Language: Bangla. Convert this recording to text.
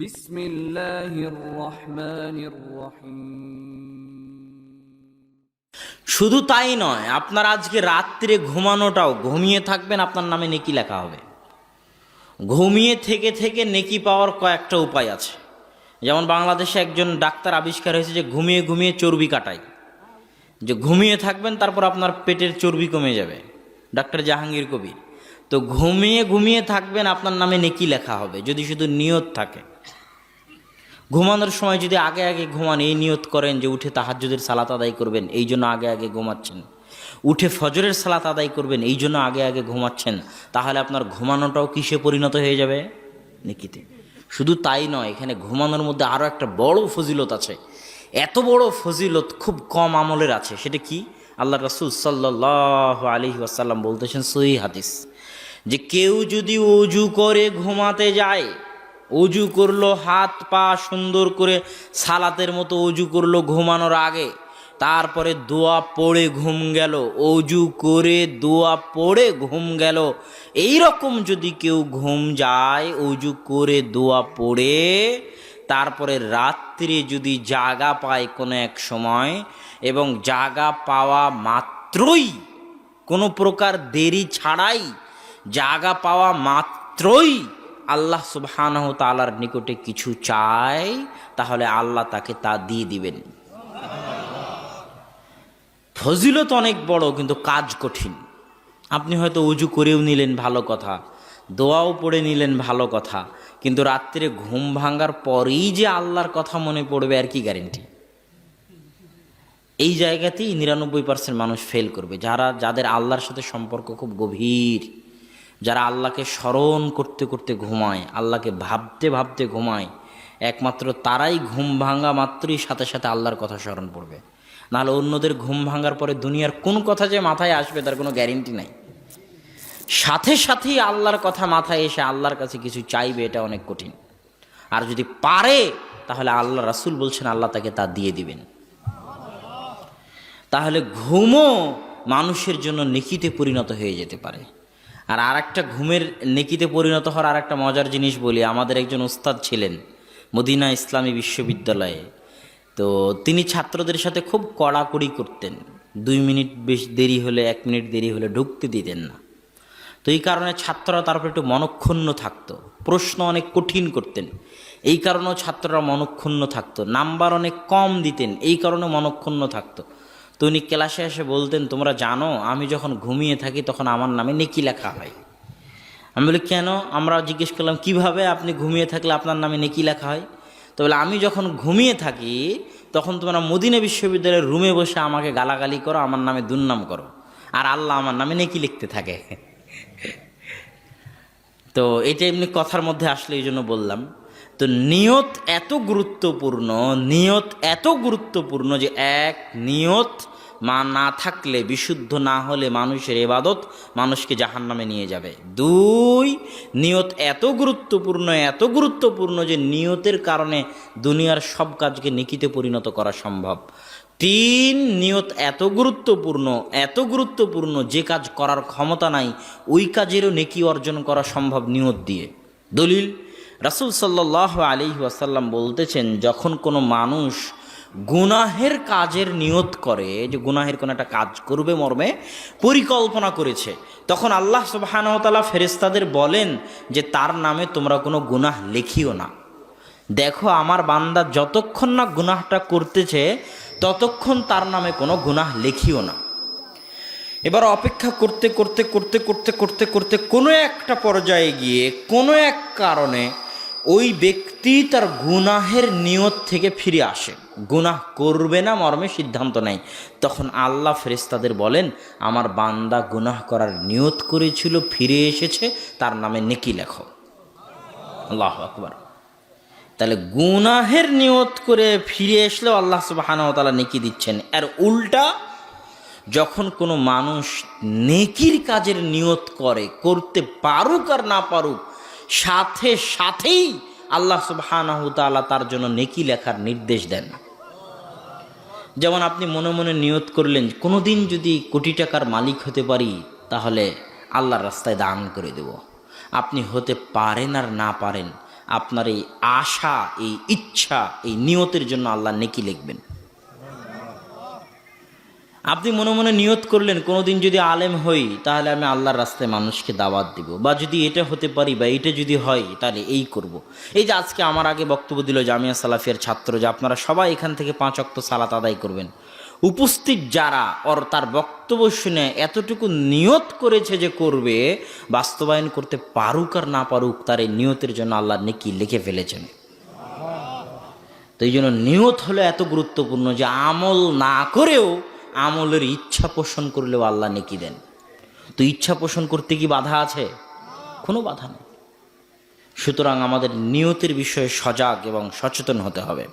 بسم الله الرحمن الرحيم শুধু তাই নয় আপনার আজকে রাত্রে ঘুমানোটাও ঘুমিয়ে থাকবেন আপনার নামে নেকি লেখা হবে ঘুমিয়ে থেকে থেকে নেকি পাওয়ার কয়েকটা উপায় আছে যেমন বাংলাদেশে একজন ডাক্তার আবিষ্কার হয়েছে যে ঘুমিয়ে ঘুমিয়ে চর্বি কাটায় যে ঘুমিয়ে থাকবেন তারপর আপনার পেটের চর্বি কমে যাবে ডাক্তার জাহাঙ্গীর কবির তো ঘুমিয়ে ঘুমিয়ে থাকবেন, আপনার নামে নেকি লেখা হবে, যদি শুধু নিয়ত থাকে। ঘুমানোর সময় যদি আগে আগে ঘুমান, এই নিয়ত করেন যে উঠে তাহাজ্জুদের সালাত আদায় করবেন, এই জন্য আগে আগে ঘুমাচ্ছেন। উঠে ফজরের সালাত আদায় করবেন, এই জন্য আগে আগে ঘুমাচ্ছেন, তাহলে আপনার ঘুমানোটাও কিসে পরিণত হয়ে যাবে? নেকিতে। শুধু তাই নয়, এখানে ঘুমানোর মধ্যে আরও একটা বড় ফজিলত আছে। এত বড় ফজিলত খুব কম আমলের আছে, সেটা কি? আল্লাহ রসুল সাল্লাহ আলী আসাল্লাম বলতেছেন সহি হাদিস। যে কেউ যদি অজু করে ঘুমাতে যায় অজু করল হাত পা সুন্দর করে সালাতের মতো অজু করল ঘুমানোর আগে, তারপরে দোয়া পড়ে ঘুম গেল অজু করে দোয়া পড়ে ঘুম গেল। এই রকম যদি কেউ ঘুম যায় অজু করে দোয়া পড়ে, তারপরে রাত্রে যদি জাগা পায় কোনো এক সময়, এবং জাগা পাওয়া মাত্রই কোনো প্রকার দেরি ছাড়াই জাগা পাওয়া মাত্রই আল্লাহ সুবহানাহু তাআলার নিকটে কিছু চায়, তাহলে আল্লাহ তাকে তা দিয়ে দিবেন। ফজিলত অনেক বড়, কিন্তু কাজ কঠিন। আপনি হয়তো উজু করেও নিলেন ভালো কথা, দোয়াও পড়ে নিলেন ভালো কথা, কিন্তু রাত্রে ঘুম ভাঙার পরেই যে আল্লাহর কথা মনে পড়বে, আর কি গ্যারেন্টি এই জায়গাতেই নিরানব্বই পার্সেন্ট মানুষ ফেল করবে। যারা, যাদের আল্লাহর সাথে সম্পর্ক খুব গভীর যারা আল্লাহকে স্মরণ করতে করতে ঘুমায়, আল্লাহকে ভাবতে ভাবতে ঘুমায়, একমাত্র তারাই ঘুম ভাঙা মাত্রই সাথে সাথে আল্লাহর কথা স্মরণ পড়বে নাহলে অন্যদের ঘুম ভাঙার পরে দুনিয়ার কোন কথা যে মাথায় আসবে তার কোনো গ্যারেন্টি নাই। সাথে সাথেই আল্লাহর কথা মাথায় এসে আল্লাহর কাছে কিছু চাইবে এটা অনেক কঠিন। আর যদি পারে, তাহলে আল্লাহ রাসুল বলছেন, আল্লাহ তাকে তা দিয়ে দিবেন। তাহলে ঘুমও মানুষের জন্য নেকিতে পরিণত হয়ে যেতে পারে। আর আর একটা ঘুমের নেকিতে পরিণত হওয়ার আর একটা মজার জিনিস বলি, আমাদের একজন উস্তাদ ছিলেন মদিনা ইসলামী বিশ্ববিদ্যালয়ে। তো তিনি ছাত্রদের সাথে খুব কড়াকড়ি করতেন। দুই মিনিট বেশ দেরি হলে, এক মিনিট দেরি হলে ঢুকতে দিতেন না। তো এই কারণে ছাত্ররা তারপর একটু মনক্ষুণ্ণ থাকতো। প্রশ্ন অনেক কঠিন করতেন। এই কারণেও ছাত্ররা মনক্ষুণ্ণ থাকতো। নাম্বার অনেক কম দিতেন। এই কারণে মনক্ষুণ্ণ থাকতো। তো উনি ক্লাসে এসে বলতেন, তোমরা জানো, আমি যখন ঘুমিয়ে থাকি তখন আমার নামে নেকি লেখা হয়। আমি বলি, কেন? আমরা জিজ্ঞেস করলাম, কীভাবে আপনি ঘুমিয়ে থাকলে আপনার নামে নেকি লেখা হয়? তো বলে, আমি যখন ঘুমিয়ে থাকি তখন তোমরা মদিনা বিশ্ববিদ্যালয়ের রুমে বসে আমাকে গালাগালি করো, আমার নামে দুর্নাম করো, আর আল্লাহ আমার নামে নেকি লিখতে থাকে। তো এটা এমনি কথার মধ্যে আসলে এই জন্য বললাম। তো নিয়ত এত গুরুত্বপূর্ণ, নিয়ত এত গুরুত্বপূর্ণ যে এক, নিয়ত মা না থাকলে, বিশুদ্ধ না হলে মানুষের এবাদত মানুষকে জাহান নামে নিয়ে যাবে। দুই, নিয়ত এত গুরুত্বপূর্ণ এত গুরুত্বপূর্ণ যে নিয়তের কারণে দুনিয়ার সব কাজকে নিকিতে পরিণত করা সম্ভব। তিন, নিয়ত এত গুরুত্বপূর্ণ এত গুরুত্বপূর্ণ যে কাজ করার ক্ষমতা নাই, ওই কাজেরও নেকি অর্জন করা সম্ভব নিয়ত দিয়ে। দলিল, রাসুল সাল্লাহ আলি ওয়াসাল্লাম বলতেছেন, যখন কোনো মানুষ গুনাহের কাজের নিয়ত করে যে গুনাহের কোনো একটা কাজ করবে মর্মে পরিকল্পনা করেছে। তখন আল্লাহ সুবাহানতালা ফেরেস্তাদের বলেন যে তার নামে তোমরা কোনো গুনাহ লেখিও না। দেখো, আমার বান্দা যতক্ষণ না গুনাহটা করতেছে, ততক্ষণ তার নামে কোনো গুনাহ লেখিও না। এবার অপেক্ষা করতে করতে করতে করতে করতে করতে কোনো একটা পর্যায়ে গিয়ে কোনো এক কারণে ওই ব্যক্তি তার গুনাহের নিয়ত থেকে ফিরে আসে। গুনাহ করবে না, মর্মে সিদ্ধান্ত নেয়। তখন আল্লাহ ফেরেস্তাদের বলেন, আমার বান্দা গুনাহ করার নিয়ত করেছিল, ফিরে এসেছে, তার নামে নেকি লেখো। আল্লাহ আকবার। তাহলে গুনাহের নিয়ত করে ফিরে আসলেও আল্লাহ সুবাহানতালা নেকি দিচ্ছেন। আর উল্টা, যখন কোনো মানুষ নেকির কাজের নিয়ত করে, করতে পারুক আর না পারুক সাথে সাথেই আল্লাহ সুবাহানাহু তাআলা তার জন্য নেকি লেখার নির্দেশ দেন। যেমন আপনি মনে মনে নিয়ত করলেন কোনো দিন যদি কোটি টাকার মালিক হতে পারি, তাহলে আল্লাহর রাস্তায় দান করে দেব। আপনি হতে পারেন আর না পারেন, আপনার এই আশা, এই ইচ্ছা, এই নিয়তের জন্য আল্লাহ নেকি লিখবেন। আপনি মনে মনে নিয়ত করলেন, কোনোদিন যদি আলেম হই, তাহলে আমি আল্লাহর রাস্তায় মানুষকে দাওয়াত দিব। বা যদি এটা হতে পারি বা এটা যদি হয়, তাহলে এই করব। এই যে আজকে আমার আগে বক্তব্য দিল জামিয়া সালাফিয়ার ছাত্র, যে আপনারা সবাই এখান থেকে পাঁচ অক্ত সালাত আদায় করবেন। উপস্থিত যারা, ওর তার বক্তব্য শুনে এতটুকু নিয়ত করেছে যে করবে, বাস্তবায়ন করতে পারুক আর না পারুক, তার এই নিয়তের জন্য আল্লাহ নেকি লিখে ফেলেছেন। তো এই জন্য নিয়ত হলো এত গুরুত্বপূর্ণ যে আমল না করেও আমলের ইচ্ছা পোষণ করলেও আল্লাহ নেকি দেন। তো ইচ্ছা পোষণ করতে কি বাধা আছে? কোনো বাধা নেই। সুতরাং আমাদের নিয়তের বিষয়ে সজাগ এবং সচেতন হতে হবে।